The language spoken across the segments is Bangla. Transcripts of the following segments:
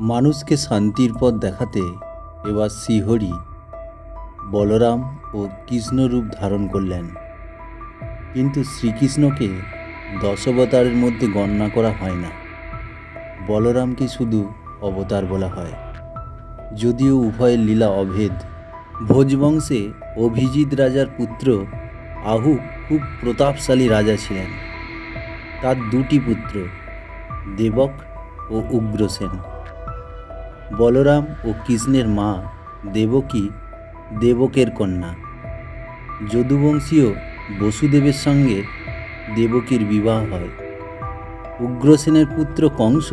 মানুষকে শান্তির পথ দেখাতে এবার শ্রীহরি বলরাম ও কৃষ্ণরূপ ধারণ করলেন। কিন্তু শ্রীকৃষ্ণকে দশবতারের মধ্যে গণনা করা হয় না। বলরামকে শুধু অবতার বলা হয়। যদিও উভয়ের লীলা অভেদ। ভোজবংশে অভিজিৎ রাজার পুত্র আহু খুব প্রতাপশালী রাজা ছিলেন। তার দুটি পুত্র, দেবক ও উগ্রসেন। বলরাম ও কৃষ্ণের মা দেবকী দেবকের কন্যা। যদুবংশীয় বসুদেবের সঙ্গে দেবকীর বিবাহ হয়। উগ্রসেনের পুত্র কংস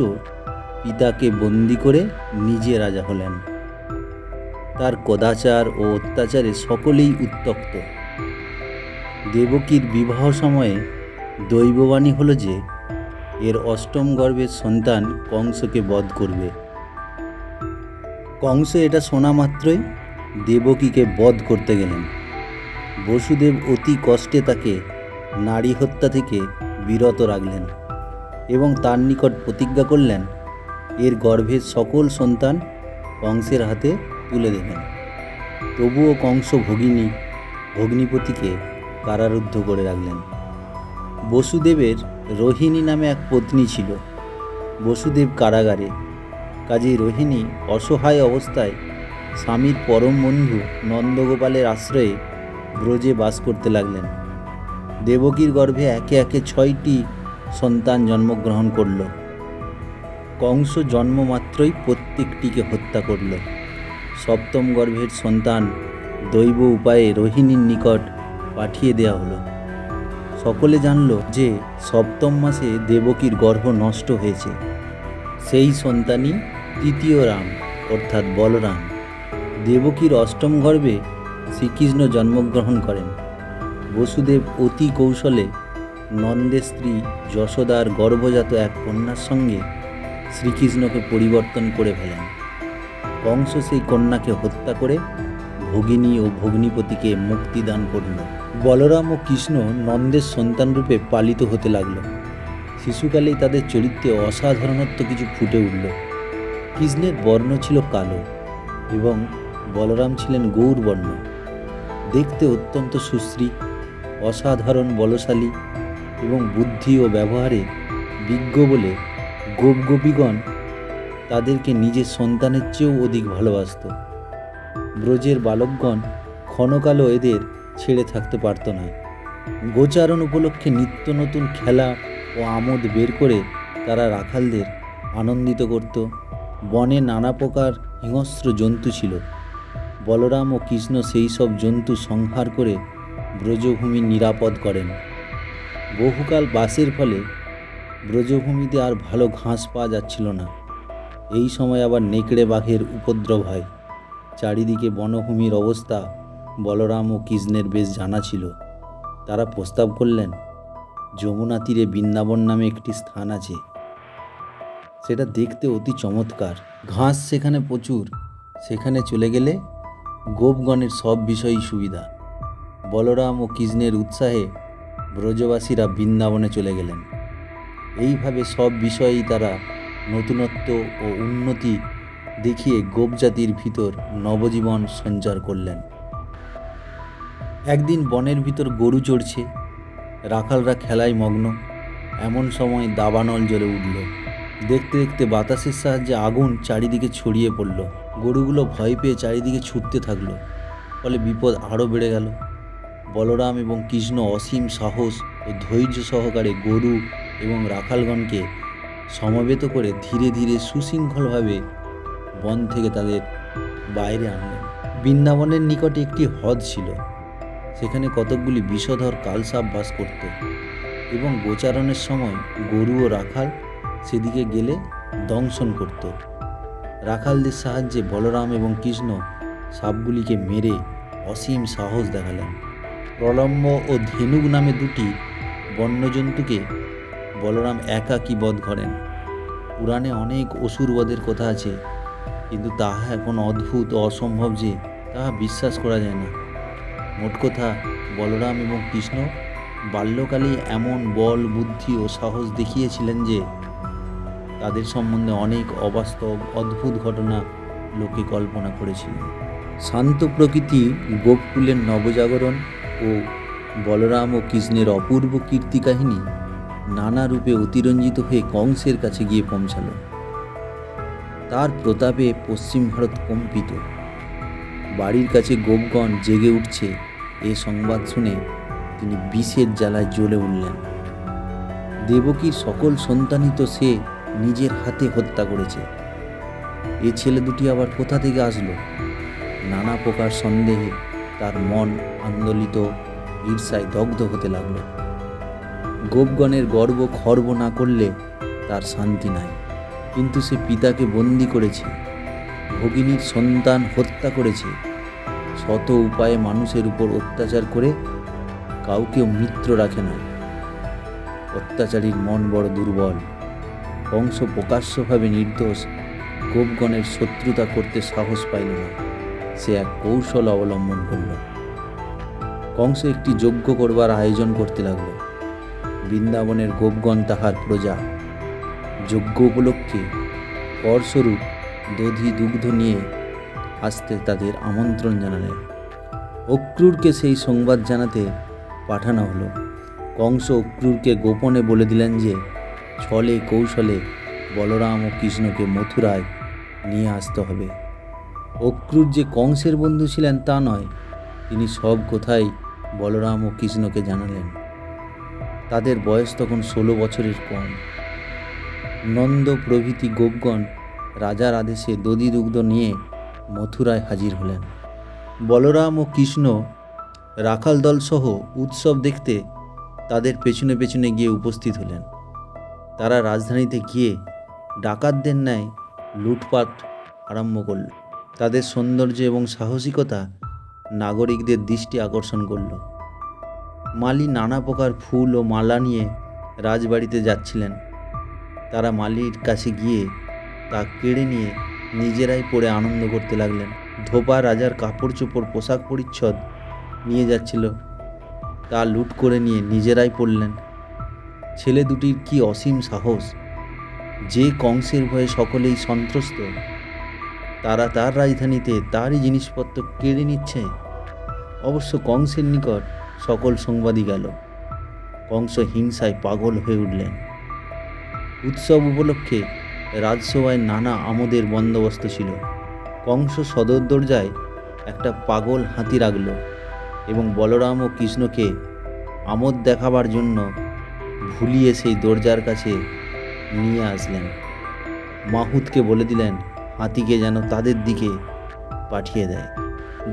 পিতাকে বন্দি করে নিজে রাজা হলেন। তার কদাচার ও অত্যাচারে সকলেই উত্তক্ত। দেবকীর বিবাহ সময়ে দৈববাণী হল যে, এর অষ্টম গর্ভের সন্তান কংসকে বধ করবে। কংস এটা শোনা মাত্রই দেবকীকে বধ করতে গেলেন। বসুদেব অতি কষ্টে তাকে নারী হত্যা থেকে বিরত রাখলেন এবং তার নিকট প্রতিজ্ঞা করলেন, এর গর্ভের সকল সন্তান কংসের হাতে তুলে দেবেন। তবুও কংস ভগিনী, ভগ্নিপতিকে কারারুদ্ধ করে রাখলেন। বসুদেবের রোহিণী নামে এক পত্নী ছিল। বসুদেব কারাগারে কাজেই রোহিণী অসহায় অবস্থায় স্বামীর পরম বন্ধু নন্দগোপালের আশ্রয়ে ব্রজে বাস করতে লাগলেন। দেবকীর গর্ভে একে একে ছয়টি সন্তান জন্মগ্রহণ করল। কংস জন্মমাত্রই প্রত্যেকটিকে হত্যা করল। সপ্তম গর্ভের সন্তান দৈব উপায়ে রোহিণীর নিকট পাঠিয়ে দেওয়া হলো। সকলে জানল যে সপ্তম মাসে দেবকীর গর্ভ নষ্ট হয়েছে। সেই সন্তানই তৃতীয় রাম, অর্থাৎ বলরাম, দেবকীর অষ্টম গর্ভে শ্রীকৃষ্ণ জন্মগ্রহণ করেন। বসুদেব অতি কৌশলে নন্দের স্ত্রী যশোদার গর্ভজাত এক কন্যার সঙ্গে শ্রীকৃষ্ণকে পরিবর্তন করে ফেলেন। কংস সেই কন্যাকে হত্যা করে ভগিনী ও ভগ্নিপতিকে মুক্তি দান করল। বলরাম ও কৃষ্ণ নন্দের সন্তানরূপে পালিত হতে লাগল। শিশুকালেই তাদের চরিত্রে অসাধারণত্ব কিছু ফুটে উঠল। কৃষ্ণের বর্ণ ছিল কালো এবং বলরাম ছিলেন গৌরবর্ণ দেখতে অত্যন্ত সুশ্রী, অসাধারণ বলশালী এবং বুদ্ধি ও ব্যবহারে বিজ্ঞ বলে গোপগোপীগণ তাদেরকে নিজের সন্তানের চেয়েও অধিক ভালোবাসত। ব্রজের বালকগণ ক্ষণকালও এদের ছেড়ে থাকতে পারত না। গোচারণ উপলক্ষে নিত্য নতুন খেলা ও আমোদ বের করে তারা রাখালদের আনন্দিত করত। বনে নানা প্রকার হিংস্র জন্তু ছিল। বলরাম ও কৃষ্ণ সেই সব জন্তু সংহার করে ব্রজভূমি নিরাপদ করেন। বহুকাল বাসের ফলে ব্রজভূমিতে আর ভালো ঘাস পাওয়া যাচ্ছিল না। এই সময় আবার নেকড়ে বাঘের উপদ্রব হয়। চারিদিকে বনভূমির অবস্থা বলরাম ও কৃষ্ণের বেশ জানা ছিল। তারা প্রস্তাব করলেন, যমুনা তীরে বৃন্দাবন নামে একটি স্থান আছে। সেটা দেখতে অতি চমৎকার। ঘাস সেখানে প্রচুর। সেখানে চলে গেলে গোপগণের সব বিষয়ই সুবিধা। বলরাম ও কৃষ্ণের উৎসাহে ব্রজবাসীরা বৃন্দাবনে চলে গেলেন। এইভাবে সব বিষয়েই তারা নতুনত্ব ও উন্নতি দেখিয়ে গোপজাতির ভিতর নবজীবন সঞ্চার করলেন। একদিন বনের ভিতর গরু চড়ছে। রাখালরা খেলায় মগ্ন। এমন সময় দাবানল জ্বলে উঠল। দেখতে দেখতে বাতাসের সাহায্যে আগুন চারিদিকে ছড়িয়ে পড়ল। গরুগুলো ভয় পেয়ে চারিদিকে ছুটতে থাকল। ফলে বিপদ আরও বেড়ে গেল। বলরাম এবং কৃষ্ণ অসীম সাহস ও ধৈর্য সহকারে গরু এবং রাখালগণকে সমবেত করে ধীরে ধীরে সুশৃঙ্খলভাবে বন থেকে তাদের বাইরে আনলেন। বৃন্দাবনের নিকটে একটি হ্রদ ছিল। সেখানে কতকগুলি বিষধর কালসাপ বাস করত এবং গোচারণের সময় গরু ও রাখাল সেদিকে গেলে দংশন করত। রাখালদের সাহায্যে বলরাম এবং কৃষ্ণ সাপগুলিকে মেরে অসীম সাহস দেখালেন। প্রলম্ব ও ধেনুক নামে দুটি বন্যজন্তুকে বলরাম একাকী বধ করেন? পুরাণে অনেক অসুর বধের কথা আছে, কিন্তু তাহা এখন অদ্ভুত ও অসম্ভব যে তাহা বিশ্বাস করা যায় না। মোট কথা, বলরাম এবং কৃষ্ণ বাল্যকালেই এমন বল, বুদ্ধি ও সাহস দেখিয়েছিলেন যে তাদের সম্বন্ধে অনেক অবাস্তব, অদ্ভুত ঘটনা লোকে কল্পনা করেছিল শান্ত প্রকৃতি, গোপকুলের নবজাগরণ ও বলরাম ও কৃষ্ণের অপূর্ব কীর্তি কাহিনী নানা রূপে অতিরঞ্জিত হয়ে কংসের কাছে গিয়ে পৌঁছাল। তার প্রতাপে পশ্চিম ভারত কম্পিত। বাড়ির কাছে গোপগণ জেগে উঠছে এ সংবাদ শুনে তিনি বিষের জ্বালায় জ্বলে উঠলেন। দেবকীর সকল সন্তানই তো সে নিজের হাতে হত্যা করেছে। এ ছেলে দুটি আবার কোথা থেকে আসলো? নানা প্রকার সন্দেহে তার মন আন্দোলিত, ঈর্ষায় দগ্ধ হতে লাগল। গোপগণের গর্ব খর্ব না করলে তার শান্তি নাই। কিন্তু সে পিতাকে বন্দি করেছে, ভগিনীর সন্তান হত্যা করেছে, শত উপায়ে মানুষের উপর অত্যাচার করে কাউকেও মিত্র রাখে না অত্যাচারীর মন বড় দুর্বল। কংস প্রকাশ্যভাবে নির্দোষ, গোপগণের শত্রুতা করতে সাহস পাইল না। সে এক কৌশল অবলম্বন করল। কংস একটি যজ্ঞ করবার আয়োজন করতে লাগল। বৃন্দাবনের গোপগণ তাহার প্রজা। যজ্ঞ উপলক্ষে পরস্বরূপ দধি দুগ্ধ নিয়ে আসতে তাদের আমন্ত্রণ জানালেন। অক্রুরকে সেই সংবাদ জানাতে পাঠানো হলো। কংস অক্রুরকে গোপনে বলে দিলেন যে ছলে কৌশলে বলরাম ও কৃষ্ণকে মথুরায় নিয়ে আসতে হবে। অক্রুর যে কংসের বন্ধু ছিলেন তা নয়, তিনি সব কথাই বলরাম ও কৃষ্ণকে জানালেন। তাদের বয়স তখন ষোলো বছরের কম। নন্দ প্রভৃতি গোপগণ রাজার আদেশে দধি দুগ্ধ নিয়ে মথুরায় হাজির হলেন। বলরাম ও কৃষ্ণ রাখাল দলসহ উৎসব দেখতে তাদের পেছনে পেছনে গিয়ে উপস্থিত হলেন। তারা রাজধানীতে গিয়ে ডাকাতদের ন্যায় লুটপাট আরম্ভ করল। তাদের সৌন্দর্য এবং সাহসিকতা নাগরিকদের দৃষ্টি আকর্ষণ করল। মালি নানা প্রকার ফুল ও মালা নিয়ে রাজবাড়িতে যাচ্ছিলেন। তারা মালির কাছে গিয়ে তা কেড়ে নিয়ে নিজেরাই পরে আনন্দ করতে লাগলেন। ধোপা রাজার কাপড় চোপড় পোশাক পরিচ্ছদ নিয়ে যাচ্ছিল। তা লুট করে নিয়ে নিজেরাই পড়লেন। ছেলে দুটির কি অসীম সাহস? যে কংসের ভয়ে সকলেই সন্ত্রস্ত, তারা তার রাজধানীতে তারই জিনিসপত্র কেড়ে নিচ্ছে? অবশ্য কংসের নিকট সকল সংবাদই গেল। কংস হিংসায় পাগল হয়ে উঠলেন। উৎসব উপলক্ষে রাজসভায় নানা আমোদের বন্দোবস্ত ছিল। কংস সদর দরজায় একটা পাগল হাতি রাখল এবং বলরাম ও কৃষ্ণকে আমোদ দেখাবার জন্য ভুলিয়ে সেই দরজার কাছে নিয়ে আসলেন। মাহুতকে বলে দিলেন, হাতিকে যেন তাদের দিকে পাঠিয়ে দেয়।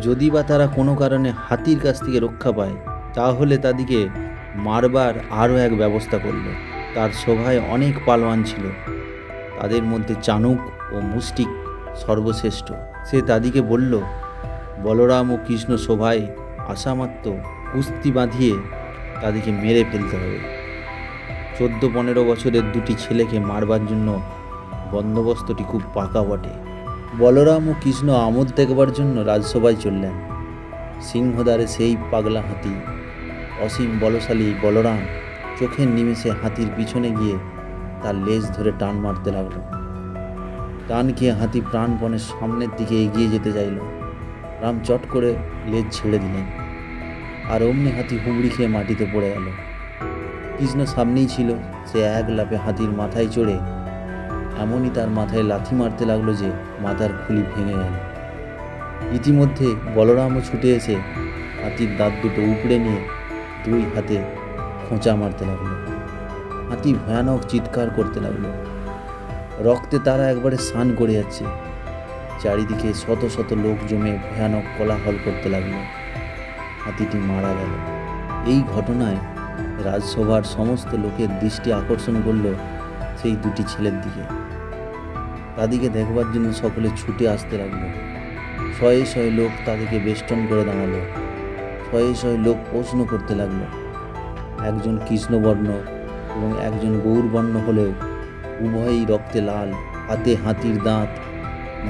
যদি বা তারা কোনো কারণে হাতির কাছ থেকে রক্ষা পায়, তাহলে তাদেরকে মারবার আরও এক ব্যবস্থা করল। তার সভায় অনেক পালোয়ান ছিল। তাদের মধ্যে চাণুক ও মুষ্টিক সর্বশ্রেষ্ঠ। সে তাদিকে বলল, বলরাম ও কৃষ্ণ সভায় আসামাত্র কুস্তি বাঁধিয়ে তাদেরকে মেরে ফেলতে হবে। চোদ্দ পনেরো বছরের দুটি ছেলেকে মারবার জন্য বন্দোবস্তটি খুব পাকা বটে। বলরাম ও কৃষ্ণ আমোদ দেখবার জন্য রাজসভায় চললেন। সিংহদ্বারে সেই পাগলা হাতি, অসীম বলশালী বলরাম চোখের নিমেষে হাতির পিছনে গিয়ে তার লেজ ধরে টান মারতে লাগল। টান খেয়ে হাতি প্রাণপণের সামনের দিকে এগিয়ে যেতে চাইল। রাম চট করে লেজ ছেড়ে দিলেন। আর অমনি হাতি হুমড়ি খেয়ে মাটিতে পড়ে গেল। কৃষ্ণ সামনেই ছিল। সে এক লাফে হাতির মাথায় চড়ে এমনই তার মাথায় লাথি মারতে লাগল যে মাথার খুলি ভেঙে গেল। ইতিমধ্যে বলরামও ছুটে এসে হাতির দাঁত দুটো উপড়ে নিয়ে দুই হাতে খোঁচা মারতে লাগল। হাতি ভয়ানক চিৎকার করতে লাগল। রক্তে তারা একবারে স্নান করে যাচ্ছে। চারিদিকে শত শত লোক জমে ভয়ানক কোলাহল করতে লাগল। হাতিটি মারা গেল। এই ঘটনায় রাজসভার সমস্ত লোকের দৃষ্টি আকর্ষণ করল সেই দুটি ছেলের দিকে। তাদেরকে দেখবার জন্য সকলে ছুটে আসতে লাগল। শয়ে শয়ে লোক তাদেরকে বেষ্টন করে দাঁড়াল। শয়ে শয়ে লোক প্রশ্ন করতে লাগল, একজন কৃষ্ণবর্ণ এবং একজন গৌরবর্ণ হলেও উভয়ই রক্তে লাল, হাতে হাতির দাঁত,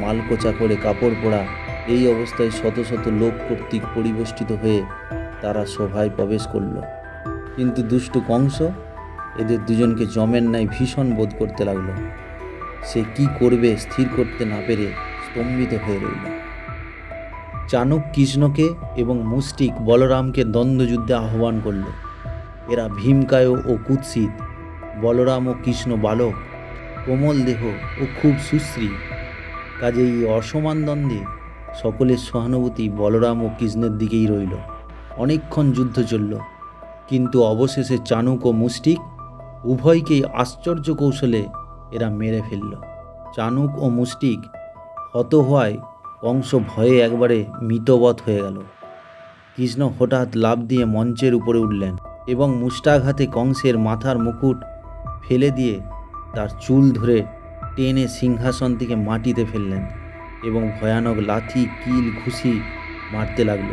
মালকোচা করে কাপড় পরা, এই অবস্থায় শত শত লোক কর্তৃক পরিবেষ্টিত হয়ে তারা সভায় প্রবেশ করল। কিন্তু দুষ্টু কংস এদের দুজনকে জমের ন্যায় ভীষণ বোধ করতে লাগল। সে কি করবে স্থির করতে না পেরে স্তম্ভিত হয়ে রইল। চাণক কৃষ্ণকে এবং মুষ্টিক বলরামকে দ্বন্দ্বযুদ্ধে আহ্বান করল। এরা ভীমকায় ও কুৎসিত। বলরাম ও কৃষ্ণ বালক, কোমল দেহ ও খুব সুশ্রী। কাজে এই অসমান দ্বন্দ্বে সকলের সহানুভূতি বলরাম ও কৃষ্ণের দিকেই রইল। অনেকক্ষণ যুদ্ধ চলল। কিন্তু অবশেষে চাণুক ও মুষ্টিক উভয়কেই আশ্চর্য কৌশলে এরা মেরে ফেলল। চাণুক ও মুষ্টিক হত হওয়ায় কংস ভয়ে একবারে মিতবৎ হয়ে গেল। কৃষ্ণ হঠাৎ লাফ দিয়ে মঞ্চের উপরে উঠলেন এবং মুষ্টাঘাতে কংসের মাথার মুকুট ফেলে দিয়ে তার চুল ধরে টেনে সিংহাসন থেকে মাটিতে ফেললেন এবং ভয়ানক লাথি, কিল, ঘুষি মারতে লাগল।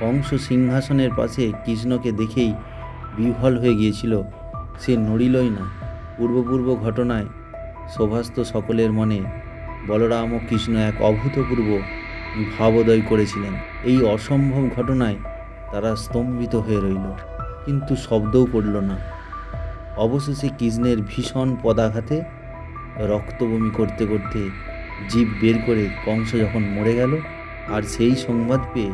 কংস সিংহাসনের পাশে কৃষ্ণকে দেখেই বিহ্বল হয়ে গিয়েছিল, সে নড়িলই না। পূর্বপূর্ব ঘটনায় শোভাস্ত সকলের মনে বলরাম ও কৃষ্ণ এক অভূতপূর্ব ভাবোদয় করেছিলেন। এই অসম্ভব ঘটনায় তারা স্তম্ভিত হয়ে রইল, কিন্তু শব্দও পড়ল না। অবশেষে কৃষ্ণের ভীষণ পদাঘাতে রক্তবমি করতে করতে জীব বের করে কংস যখন মরে গেল, আর সেই সংবাদ পেয়ে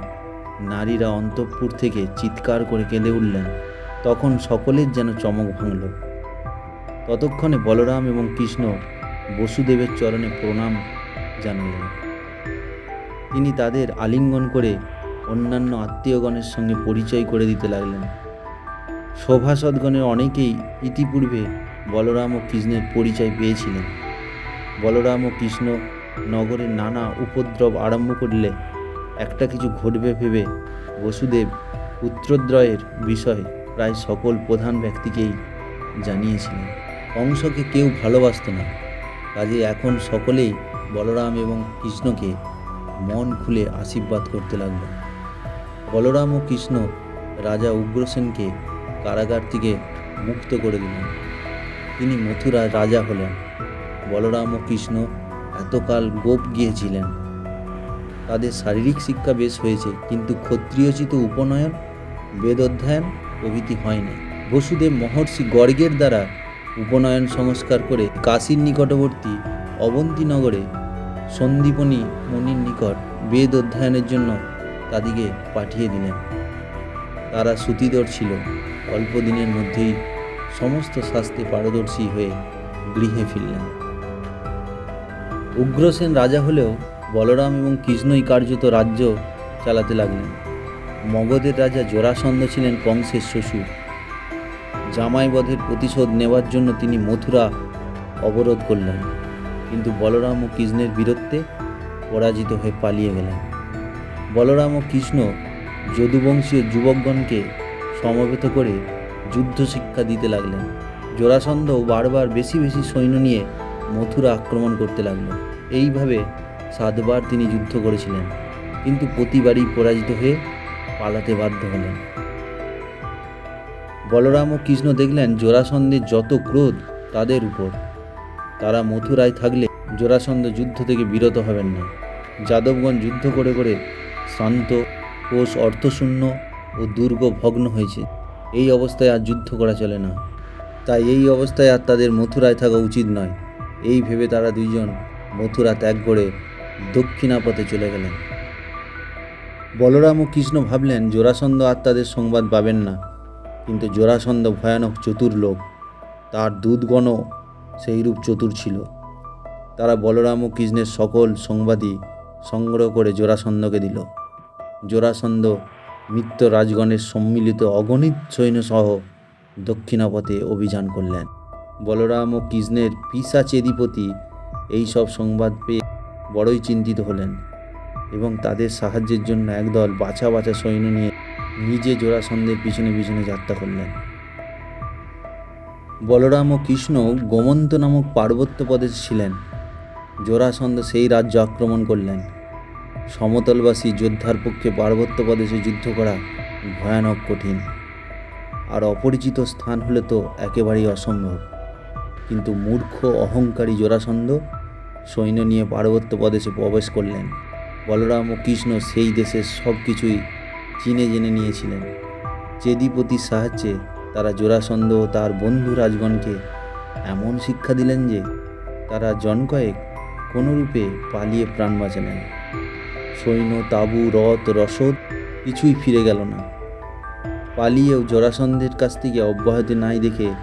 নারীরা অন্তঃপুর থেকে চিৎকার করে কেঁদে উঠলেন। তখন সকলের যেন চমক ভাঙল। ততক্ষণে বলরাম এবং কৃষ্ণ বসুদেবের চরণে প্রণাম জানালেন। তিনি তাদের আলিঙ্গন করে অন্যান্য আত্মীয়গণের সঙ্গে পরিচয় করে দিতে লাগলেন। সভাসদগণের অনেকেই ইতিপূর্বে বলরাম ও কৃষ্ণের পরিচয় পেয়েছিলেন। বলরাম ও কৃষ্ণ নগরের নানা উপদ্রব আরম্ভ করলে একটা কিছু ঘটবে ভেবে বসুদেব পুত্রদ্রয়ের বিষয় প্রায় সকল প্রধান ব্যক্তিকেই জানিয়েছিলেন। কংসকে কেউ ভালোবাসত না। কাজে এখন সকলেই বলরাম এবং কৃষ্ণকে মন খুলে আশীর্বাদ করতে লাগল। বলরাম ও কৃষ্ণ রাজা উগ্রসেনকে কারাগার থেকে মুক্ত করে দিলেন। তিনি মথুরা রাজা হলেন। বলরাম ও কৃষ্ণ এতকাল গোপ গিয়েছিলেন। তাদের শারীরিক শিক্ষা বেশ হয়েছে, কিন্তু ক্ষত্রিয়চিত উপনয়ন বেদ অধ্যয়ন প্রভৃতি হয়নি বসুদেব মহর্ষি গর্গের দ্বারা উপনয়ন সংস্কার করে কাশীর নিকটবর্তী অবন্তীনগরে সন্দীপনী মুনির নিকট বেদ অধ্যয়নের জন্য তাদিকে পাঠিয়ে দিলেন। তারা সুতিদর ছিল। অল্প দিনের মধ্যেই সমস্ত শাস্ত্রে পারদর্শী হয়ে গৃহে ফিরলেন। উগ্রসেন রাজা হলেও বলরাম এবং কৃষ্ণই কার্যত রাজ্য চালাতে লাগলেন। মগধের রাজা জোরাসন্ধ ছিলেন কংসের শ্বশুর। জামাইবধের প্রতিশোধ নেওয়ার জন্য তিনি মথুরা অবরোধ করলেন। কিন্তু বলরাম ও কৃষ্ণের বীরত্বে পরাজিত হয়ে পালিয়ে গেলেন। বলরাম ও কৃষ্ণ যদুবংশীয় যুবকগণকে সমবেত করে যুদ্ধ শিক্ষা দিতে লাগলেন। জোরাসন্ধও বারবার বেশি বেশি সৈন্য নিয়ে মথুরা আক্রমণ করতে লাগল এইভাবে সাতবার তিনি যুদ্ধ করেছিলেন। কিন্তু প্রতিবারই পরাজিত হয়ে পালাতে বাধ্য হলেন। বলরাম ও কৃষ্ণ দেখলেন জোরাসন্ধের যত ক্রোধ তাদের উপর। তারা মথুরায় থাকলে জোরাসন্ধ যুদ্ধ থেকে বিরত হবেন না। যাদবগণ যুদ্ধ করে করে শান্ত, কোষ অর্থশূন্য ও দুর্গ ভগ্ন হয়েছে। এই অবস্থায় আর যুদ্ধ করা চলে না। তাই এই অবস্থায় আর তাদের মথুরায় থাকা উচিত নয়। এই ভেবে তারা দুইজন মথুরা ত্যাগ করে দক্ষিণাপথে চলে গেলেন। বলরাম ও কৃষ্ণ ভাবলেন জোরাসন্ধ আর তাদের সংবাদ পাবেন না। কিন্তু জোরাসন্ধ ভয়ানক চতুর লোক। তার দুধগণও সেইরূপ চতুর ছিল। তারা বলরাম ও কৃষ্ণের সকল সংবাদই সংগ্রহ করে জোরাসন্ধকে দিল। জোরাসন্ধ মিত্র রাজগণের সম্মিলিত অগণিত সৈন্যসহ দক্ষিণাপথে অভিযান করলেন। বলরাম ও কৃষ্ণের পিসা চেদিপতি এই সব সংবাদ পেয়ে বড়ই চিন্তিত হলেন। এবং তাদের সাহায্যের জন্য একদল বাছা বাছা সৈন্য নিয়ে নিজে জোড়াসন্দের পিছনে পিছনে যাত্রা করলেন। বলরাম ও কৃষ্ণ গোমন্ত নামক পার্বত্য প্রদেশে ছিলেন। জোড়াসন্ধ সেই রাজ্য আক্রমণ করলেন। সমতলবাসী যোদ্ধার পক্ষে পার্বত্য প্রদেশে যুদ্ধ করা ভয়ানক কঠিন। আর অপরিচিত স্থান হলে তো একেবারেই অসম্ভব। কিন্তু মূর্খ, অহংকারী জোরাসন্ধ সৈন্য নিয়ে পার্বত্য প্রদেশে প্রবেশ করলেন। বলরাম ও কৃষ্ণ সেই দেশের সব কিছুই চিনে জেনে নিয়েছিলেন। চেদিপতির সাহায্যে তারা জোরাসন্ধ ও তার বন্ধু রাজগণকে এমন শিক্ষা দিলেন যে তারা জনকয়েক কোনোরূপে পালিয়ে প্রাণ বাঁচালেন। সৈন্য, তাঁবু, রথ, রসদ কিছুই ফিরে গেল না। পালিয়েও জরাসন্ধের কাছ থেকে অব্যাহতি নাই দেখে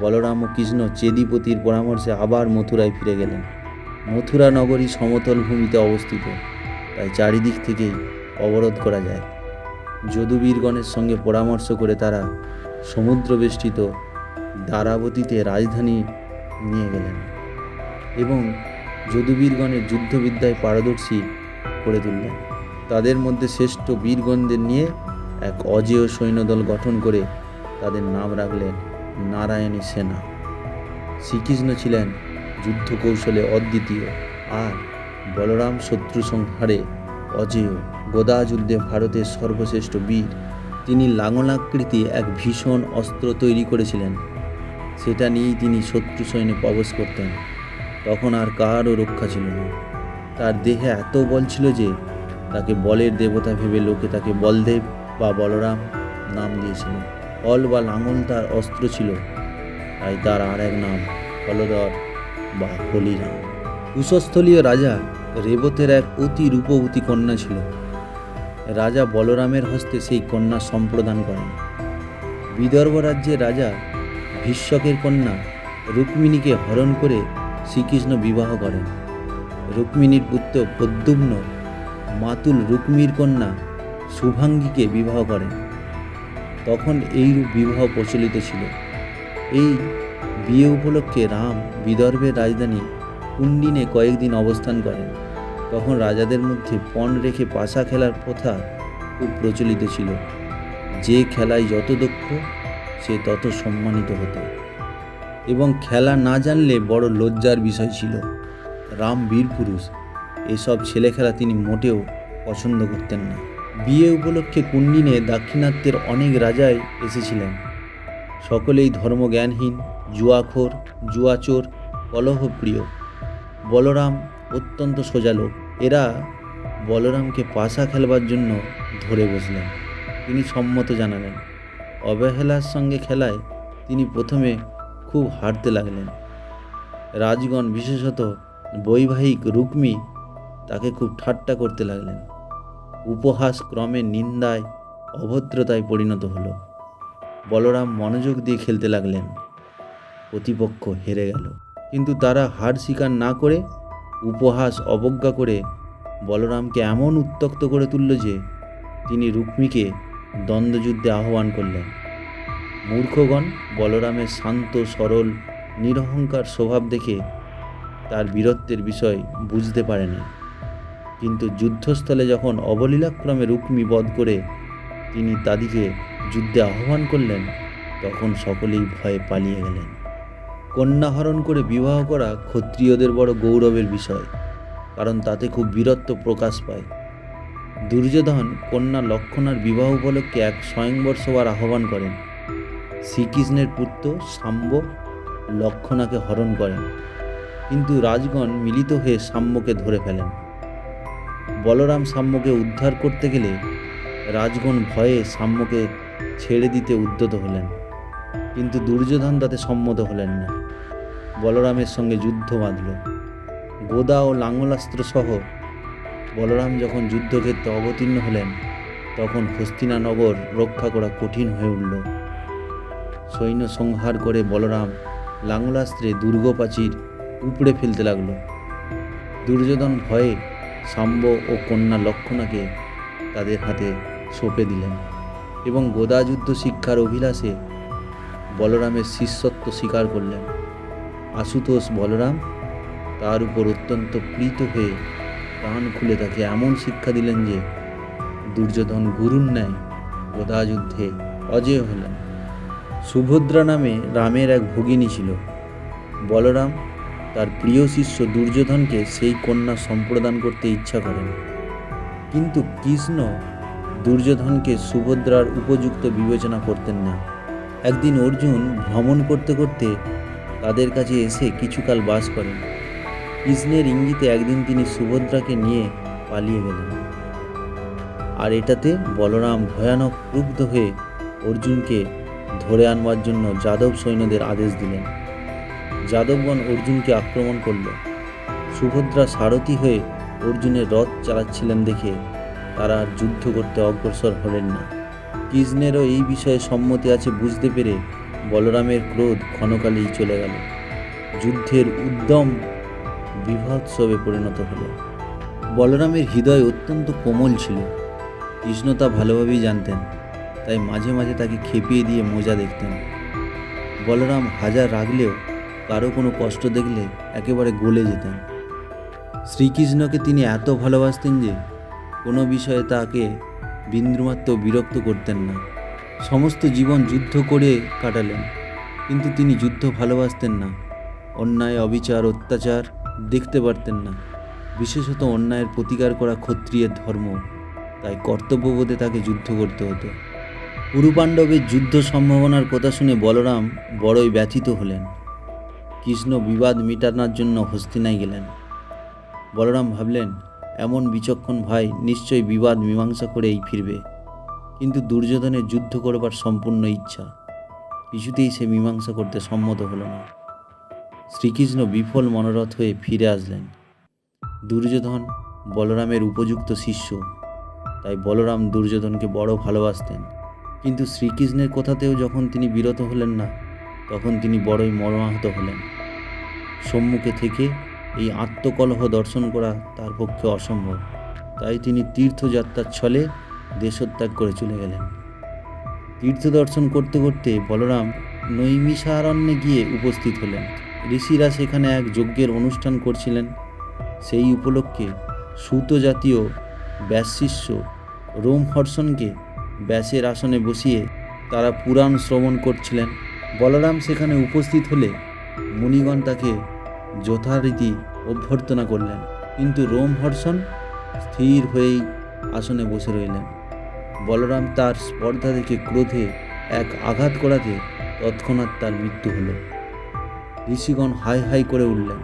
বলরাম ও কৃষ্ণ চেদিপতির পরামর্শে আবার মথুরায় ফিরে গেলেন। মথুরা নগরী সমতল ভূমিতে অবস্থিত। তাই চারিদিক থেকেই অবরোধ করা যায়। যদুবীরগণের সঙ্গে পরামর্শ করে তারা সমুদ্র বেষ্টিত দ্বারাবতীতে রাজধানী নিয়ে গেলেন এবং যদুবীরগণের যুদ্ধবিদ্যায় পারদর্শী করে তুললেন। তাদের মধ্যে শ্রেষ্ঠ বীরগণদের নিয়ে এক অজেয় সৈন্যদল গঠন করে তাদের নাম রাখলেন নারায়ণী সেনা। শ্রীকৃষ্ণ ছিলেন যুদ্ধ কৌশলে অদ্বিতীয় আর বলরাম শত্রু সংহারে অজেয় গদা যুদ্ধে ভারতের সর্বশ্রেষ্ঠ বীর। তিনি লাঙলাকৃতি এক ভীষণ অস্ত্র তৈরি করেছিলেন। সেটা নিয়েই তিনি শত্রু সৈন্যে প্রবেশ করতেন। তখন আর কারও রক্ষা ছিল না। তার দেহে এত বল ছিল যে, তাকে বলের দেবতা ভেবে লোকে তাকে বলদেব বা বলরাম নাম দিয়েছিল। ফল বা লাঙল তার অস্ত্র ছিল। তাই তার আর এক নাম হলদর বা হলিরাম। কুশস্থলীয় রাজা রেবতের এক অতি রূপবতী কন্যা ছিল। রাজা বলরামের হস্তে সেই কন্যা সম্প্রদান করেন। বিদর্ভ রাজ্যের রাজা ভীষ্মকের কন্যা রুক্মিণীকে হরণ করে শ্রীকৃষ্ণ বিবাহ করেন। রুক্মিণীর পুত্র প্রদ্যুম্ন মাতুল রুক্মির কন্যা শুভাঙ্গীকে বিবাহ করেন। তখন এইরূপ বিবাহ প্রচলিত ছিল। এই বিয়ে উপলক্ষে রাম বিদর্ভের রাজধানী কুন্ডিনে কয়েকদিন অবস্থান করেন। তখন রাজাদের মধ্যে পণ রেখে পাশা খেলার প্রথা খুব প্রচলিত ছিল। যে খেলায় যত দক্ষ, সে তত সম্মানিত হতো। এবং খেলা না জানলে বড় লজ্জার বিষয় ছিল। রাম বীর পুরুষ, এসব ছেলে খেলা তিনি মোটেও পছন্দ করতেন না। বিয়ে উপলক্ষে কুন্ডিনে দাক্ষিণাত্যের অনেক রাজাই এসেছিলেন। সকলেই ধর্মজ্ঞানহীন, জুয়াখোর, জুয়াচোর, কলহপ্রিয়। বলরাম অত্যন্ত সোজা লোক। এরা বলরামকে পাশা খেলবার জন্য ধরে বসলেন। তিনি সম্মত জানালেন। অবহেলার সঙ্গে খেলায় তিনি প্রথমে খুব হারতে লাগলেন। রাজগণ, বিশেষত বৈবাহিক রুক্মী, তাকে খুব ঠাট্টা করতে লাগলেন। উপহাস ক্রমে নিন্দায়, অভদ্রতায় পরিণত হলো। বলরাম মনোযোগ দিয়ে খেলতে লাগলেন। প্রতিপক্ষ হেরে গেল। কিন্তু তারা হার স্বীকার না করে উপহাস অবজ্ঞা করে বলরামকে এমন উত্তক্ত করে তুলল যে তিনি রুক্মিকে দ্বন্দ্বযুদ্ধে আহ্বান করলেন। মূর্খগণ বলরামের শান্ত, সরল, নিরহংকার স্বভাব দেখে তার বীরত্বের বিষয় বুঝতে পারেনি কিন্তু যুদ্ধস্থলে যখন অবলীলাক্রমে রুক্মি বধ করে তিনি তাদিকে যুদ্ধে আহ্বান করলেন, তখন সকলেই ভয়ে পালিয়ে গেলেন। কন্যা হরণ করে বিবাহ করা ক্ষত্রিয়দের বড় গৌরবের বিষয়, কারণ তাতে খুব বীরত্ব প্রকাশ পায়। দুর্যোধন কন্যা লক্ষণার বিবাহ উপলক্ষে এক স্বয়ংবর সভার আহ্বান করেন। শ্রীকৃষ্ণের পুত্র সাম্ব লক্ষণাকে হরণ করেন, কিন্তু রাজগণ মিলিত হয়ে সাম্যকে ধরে ফেলেন। বলরাম সাম্যকে উদ্ধার করতে গেলে রাজগণ ভয়ে সাম্যকে ছেড়ে দিতে উদ্যত হলেন, কিন্তু দুর্যোধন তাতে সম্মত হলেন না। বলরামের সঙ্গে যুদ্ধ বাঁধল। গোদা ও লাঙ্গলাস্ত্র সহ বলরাম যখন যুদ্ধক্ষেত্রে অবতীর্ণ হলেন, তখন হস্তিনানগর রক্ষা করা কঠিন হয়ে উঠল। সৈন্য সংহার করে বলরাম লাঙ্গলাস্ত্রে দুর্গ প্রাচীর উপড়ে ফেলতে লাগল। দুর্যোধন ভয়ে সাম্ব ও কন্যা লক্ষণাকে তাদের হাতে সঁপে দিলেন এবং গোদাযুদ্ধ শিক্ষার অভিলাষে বলরামের শিষ্যত্ব স্বীকার করলেন। আশুতোষ বলরাম তার উপর অত্যন্ত প্রীত হয়ে প্রাণ খুলে তাকে এমন শিক্ষা দিলেন যে দুর্যোধন গুরুর ন্যায় গোদাযুদ্ধে অজেয় হলেন। সুভদ্রা নামে রামের এক ভগিনী ছিল। বলরাম তার প্রিয় শিষ্য দুর্যোধনকে সেই কন্যা সম্প্রদান করতে ইচ্ছা করেন। কিন্তু কৃষ্ণ দুর্যোধনকে সুভদ্রার উপযুক্ত বিবেচনা করতেন না। একদিন অর্জুন ভ্রমণ করতে করতে তাদের কাছে এসে কিছুকাল বাস করেন। কৃষ্ণের ইঙ্গিতে একদিন তিনি সুভদ্রাকে নিয়ে পালিয়ে গেলেন। আর এটাতে বলরাম ভয়ানক ক্রুব্ধ হয়ে অর্জুনকে ধরে আনবার জন্য যাদব সৈন্যদের আদেশ দিলেন। যাদবগণ অর্জুনকে আক্রমণ করল। সুভদ্রা সারথি হয়ে অর্জুনের রথ চালাচ্ছিলেন দেখে তারা যুদ্ধ করতে অগ্রসর হলেন না। কৃষ্ণেরও এই বিষয়ে সম্মতি আছে বুঝতে পেরে বলরামের ক্রোধ ক্ষণকালেই চলে গেল। যুদ্ধের উদ্যম বিভৎসবে পরিণত হলো। বলরামের হৃদয় অত্যন্ত কোমল ছিল। কৃষ্ণ তা ভালোভাবেই জানতেন, তাই মাঝে মাঝে তাকে খেপিয়ে দিয়ে মজা দেখতেন। বলরাম হাজার রাগলেও কারও কোনো কষ্ট দেখলে একেবারে গলে যেতেন। শ্রীকৃষ্ণকে তিনি এত ভালোবাসতেন যে কোনো বিষয়ে তাকে বিন্দুমাত্র বিরক্ত করতেন না। সমস্ত জীবন যুদ্ধ করে কাটালেন, কিন্তু তিনি যুদ্ধ ভালোবাসতেন না। অন্যায়, অবিচার, অত্যাচার দেখতে পারতেন না। বিশেষত অন্যায়ের প্রতিকার করা ক্ষত্রিয়ের ধর্ম, তাই কর্তব্যবোধে তাকে যুদ্ধ করতে হতো। কুরুপাণ্ডবের যুদ্ধ সম্ভাবনার কথা শুনে বলরাম বড়ই ব্যথিত হলেন। কৃষ্ণ বিবাদ মিটানোর জন্য হস্তিনায় গেলেন। বলরাম ভাবলেন, এমন বিচক্ষণ ভাই নিশ্চয়ই বিবাদ মীমাংসা করেই ফিরবে। কিন্তু দুর্যোধনের যুদ্ধ করবার সম্পূর্ণ ইচ্ছা। কিছুতেই সে মীমাংসা করতে সম্মত হলো না। শ্রীকৃষ্ণ বিফল মনোরথ হয়ে ফিরে আসলেন। দুর্যোধন বলরামের উপযুক্ত শিষ্য, তাই বলরাম দুর্যোধনকে বড় ভালোবাসতেন। কিন্তু শ্রীকৃষ্ণের কথাতেও যখন তিনি বিরত হলেন না, তখন তিনি বড়ই মর্মাহত হলেন। সম্মুখে থেকে এই আত্মকলহ দর্শন করা তার পক্ষে অসম্ভব। তাই তিনি তীর্থযাত্রার ছলে দেশত্যাগ করে চলে গেলেন। তীর্থ দর্শন করতে করতে বলরাম নৈমিষারণ্যে গিয়ে উপস্থিত হলেন। ঋষিরা সেখানে এক যজ্ঞের অনুষ্ঠান করছিলেন। সেই উপলক্ষে সুত জাতীয় ব্যাসশিষ্য রোমহর্ষণকে ব্যাসের আসনে বসিয়ে তারা পুরাণ শ্রবণ করছিলেন। বলরাম সেখানে উপস্থিত হলে মুনিগণ তাকে যথারীতি অভ্যর্থনা করলেন। কিন্তু রোমহর্ষণ স্থির হয়েই আসনে বসে রইলেন। বলরাম তার স্পর্ধা দেখে ক্রোধে এক আঘাত করাতে তৎক্ষণাৎ তার মৃত্যু হলো। ঋষিগণ হাই হাই করে উঠলেন।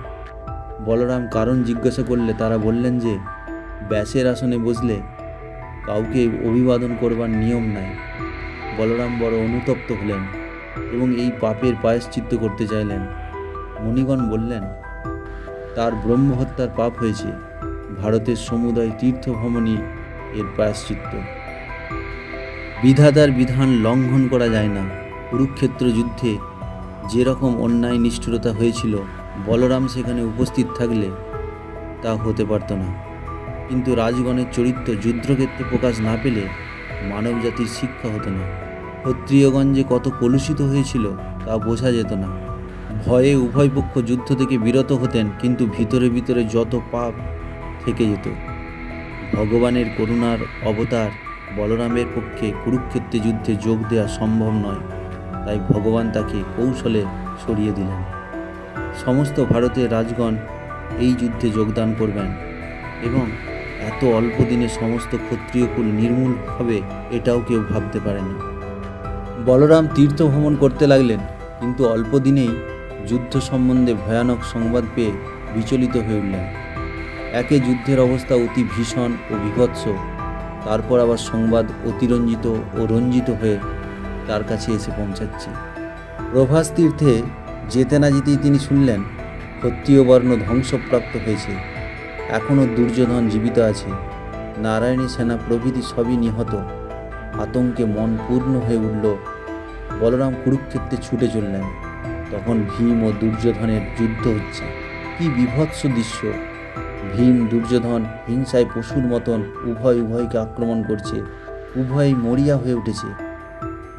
বলরাম কারণ জিজ্ঞাসা করলে তারা বললেন যে, ব্যাসের আসনে বসলে কাউকে অভিবাদন করবার নিয়ম নাই। বলরাম বড় অনুতপ্ত হলেন এবং এই পাপের পায়শ্চিত্ত করতে চাইলেন। মুনিগণ বললেন, তার ব্রহ্মহত্যার পাপ হয়েছে। ভারতের সমুদায় তীর্থভ্রমণই এর প্রায়শ্চিত্ত। বিধাতার বিধান লঙ্ঘন করা যায় না। কুরুক্ষেত্র যুদ্ধে যেরকম অন্যায় নিষ্ঠুরতা হয়েছিল, বলরাম সেখানে উপস্থিত থাকলে তা হতে পারত না। কিন্তু রাজগণের চরিত্র যুদ্ধক্ষেত্রে প্রকাশ না পেলে মানবজাতির শিক্ষা হতো না। ক্ষত্রিয়গণ যে কত কলুষিত হয়েছিল তা বোঝা যেত না। ভয়ে উভয় পক্ষ যুদ্ধ থেকে বিরত হতেন, কিন্তু ভিতরে ভিতরে যত পাপ থেকে যেত। ভগবানের করুণার অবতার বলরামের পক্ষে কুরুক্ষেত্রে যুদ্ধে যোগ দেওয়া সম্ভব নয়, তাই ভগবান তাকে কৌশলে সরিয়ে দিলেন। সমস্ত ভারতের রাজগণ এই যুদ্ধে যোগদান করবেন এবং এত অল্প দিনে সমস্ত ক্ষত্রিয়কুল নির্মূল হবে এটাও কেউ ভাবতে পারেনি বলরাম তীর্থ ভ্রমণ করতে লাগলেন, কিন্তু অল্প দিনেই যুদ্ধ সম্বন্ধে ভয়ানক সংবাদ পেয়ে বিচলিত হয়ে উঠলেন। একে যুদ্ধের অবস্থা অতি ভীষণ ও বিভৎস। তারপর আবার সংবাদ অতিরঞ্জিত ও রঞ্জিত হয়ে তার কাছে এসে পৌঁছাচ্ছে। প্রভাস তীর্থে যেতে না যেতেই তিনি শুনলেন, ক্ষত্রিয় বর্ণ ধ্বংসপ্রাপ্ত হয়েছে। এখনও দুর্যোধন জীবিত আছে। নারায়ণী সেনা প্রভৃতি সবই নিহত। আতঙ্কে মন পূর্ণ হয়ে উঠল। বলরাম কুরুক্ষেত্রে ছুটে চললেন। তখন ভীম ও দুর্যোধনের যুদ্ধ হচ্ছে। কি বিভৎস দৃশ্য! ভীম দুর্যোধন হিংসায় পশুর মতন উভয় উভয়কে আক্রমণ করছে উভয়ই মরিয়া হয়ে উঠেছে।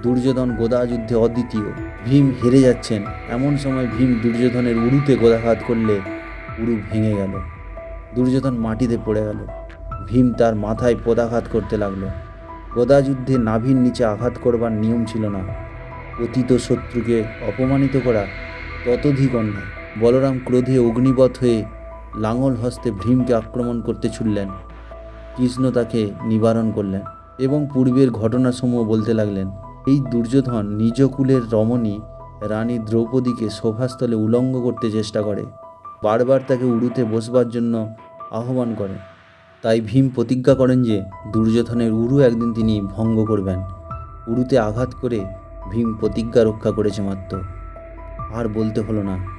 দুর্যোধন গোদা যুদ্ধে অদ্বিতীয়। ভীম হেরে যাচ্ছেন। এমন সময় ভীম দুর্যোধনের উড়ুতে গোদাঘাত করলে উড়ু ভেঙে গেল। দুর্যোধন মাটিতে পড়ে গেল। ভীম তার মাথায় পদাঘাত করতে লাগল। গদা যুদ্ধে নাভির নিচে আঘাত করবার নিয়ম ছিল না। অতীত শত্রুকে অপমানিত করা ততোধিক অন্যায়। বলরাম ক্রোধে অগ্নিবৎ হয়ে লাঙল হস্তে ভীমকে আক্রমণ করতে ছুটলেন কৃষ্ণ তাকে নিবারণ করলেন এবং পূর্বের ঘটনাসমূহ বলতে লাগলেন। এই দুর্যোধন নিজ কুলের রমণী রানী দ্রৌপদীকে শোভাস্থলে উলঙ্গ করতে চেষ্টা করে। বারবার তাকে উড়ুতে বসবার জন্য আহ্বান করে। তাই ভীম প্রতিজ্ঞা করেন যে দুর্যোধনের উরু একদিন তিনি ভঙ্গ করবেন। উরুতে আঘাত করে ভীম প্রতিজ্ঞা রক্ষা করেছে মাত্র। আর বলতে হলো না।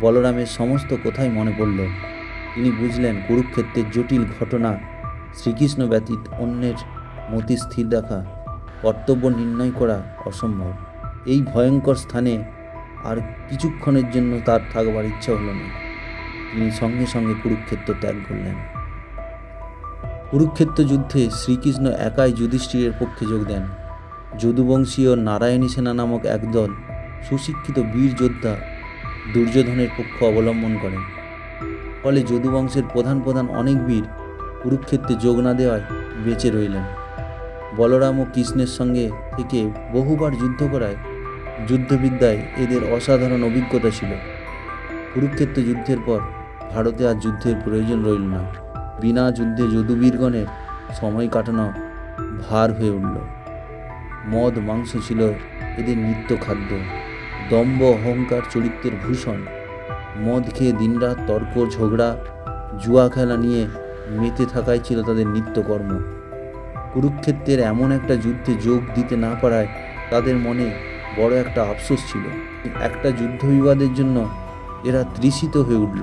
বলরামের সমস্ত কথাই মনে পড়ল। তিনি বুঝলেন কুরুক্ষেত্রের জটিল ঘটনা শ্রীকৃষ্ণ ব্যতীত অন্যের মতি স্থির রাখা, কর্তব্য নির্ণয় করা অসম্ভব। এই ভয়ঙ্কর স্থানে আর কিছুক্ষণের জন্য তার থাকবার ইচ্ছা হলো না। তিনি সঙ্গে সঙ্গে কুরুক্ষেত্র ত্যাগ করলেন। কুরুক্ষেত্র যুদ্ধে শ্রীকৃষ্ণ একাই যুধিষ্ঠিরের পক্ষে যোগ দেন। যদুবংশীয় নারায়ণী সেনা নামক একদল সুশিক্ষিত বীর যোদ্ধা দুর্যোধনের পক্ষ অবলম্বন করেন। ফলে যদুবংশের প্রধান প্রধান অনেক বীর কুরুক্ষেত্রে যোগ না দেওয়ায় বেঁচে রইলেন। বলরাম ও কৃষ্ণের সঙ্গে থেকে বহুবার যুদ্ধ করায় যুদ্ধবিদ্যায় এদের অসাধারণ অভিজ্ঞতা ছিল। কুরুক্ষেত্র যুদ্ধের পর ভারতে আর যুদ্ধের প্রয়োজন রইল না। বিনা যুদ্ধে যদুবীরগণের সময় কাটানো ভার হয়ে উঠল। মদ মাংস ছিল এদের নিত্য খাদ্য। দম্ভ অহংকার চরিত্রের ভূষণ। মদ খেয়ে দিনরাত তর্ক, ঝগড়া, জুয়া খেলা নিয়ে মেতে থাকাই ছিল তাদের নিত্যকর্ম। কুরুক্ষেত্রের এমন একটা যুদ্ধে যোগ দিতে না পারায় তাদের মনে বড় একটা আফসোস ছিল। একটা যুদ্ধ বিবাদের জন্য এরা তৃষিত হয়ে উঠল।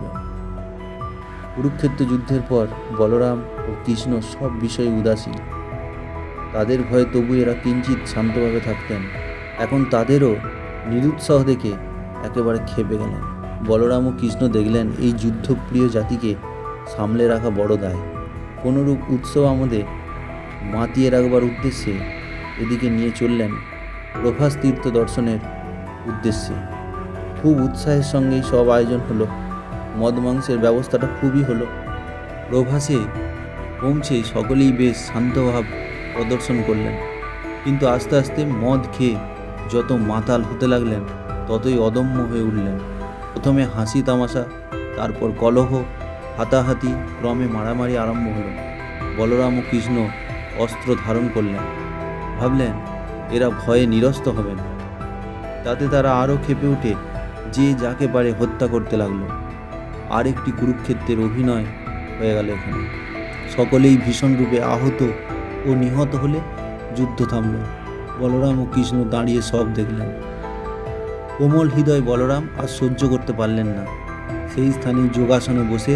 কুরুক্ষেত্র যুদ্ধের পর বলরাম ও কৃষ্ণ সব বিষয়ে উদাসীন। তাদের ভয়ে তবু এরা কিঞ্চিত শান্তভাবে থাকতেন। এখন তাদেরও নিরুৎসাহ দেখে একেবারে খেপে গেলেন বলরাম ও কৃষ্ণ দেখলেন এই যুদ্ধপ্রিয় জাতিকে সামলে রাখা বড় দায়। কোনোরূপ উৎসব আমাদের মাতিয়ে রাখবার উদ্দেশ্যে এদিকে নিয়ে চললেন প্রভাস তীর্থ দর্শনের উদ্দেশ্যে। খুব উৎসাহের সঙ্গেই সব আয়োজন হলো। মদ মাংসের ব্যবস্থাটা খুবই হলো। প্রভাসে পৌঁছে সকলেই বেশ শান্তভাব প্রদর্শন করলেন। কিন্তু আস্তে আস্তে মদ খেয়ে যত মাতাল হতে লাগলেন, ততই অদম্য হয়ে উঠলেন। প্রথমে হাসি তামাশা, তারপর কলহ, হাতাহাতি ক্রমে মারামারি আরম্ভ হলো। বলরাম ও কৃষ্ণ অস্ত্র ধারণ করলেন। ভাবলেন, এরা ভয়ে নিরস্ত হবেন। তাতে তারা আরও খেপে উঠে যে যাকে পারে হত্যা করতে লাগল। আর একটি কুরুক্ষেত্রের অভিনয় হয়ে গেল এখানে। সকলেই ভীষণরূপে আহত ও নিহত হলে যুদ্ধ থামল। বলরাম ও কৃষ্ণ দাঁড়িয়ে সব দেখলেন। কোমল হৃদয় বলরাম আর সহ্য করতে পারলেন না। সেই স্থানে যোগাসনে বসে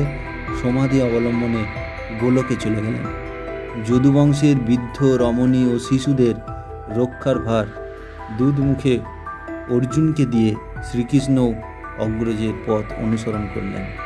সমাধি অবলম্বনে গোলকে চলে গেলেন। যদুবংশের বৃদ্ধ, রমণী ও শিশুদের রক্ষার ভার দুধ মুখে অর্জুনকে দিয়ে শ্রীকৃষ্ণ অগ্রজের পথ অনুসরণ করলেন।